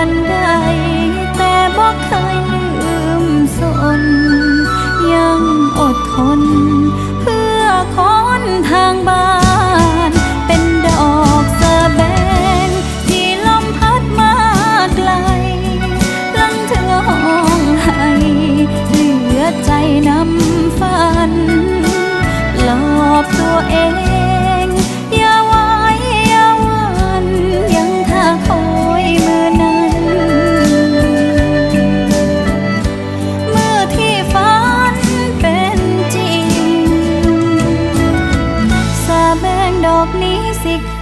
ันใดแต่บ่เคยลืมสน ยังอดทน เพื่อคนทางบ้าน เป็นดอกสะแบงที่ลมพัดมาไกล ลังเธอห้องให้เหลือใจนำฝนปลอบตัวเอง อกนี้สิค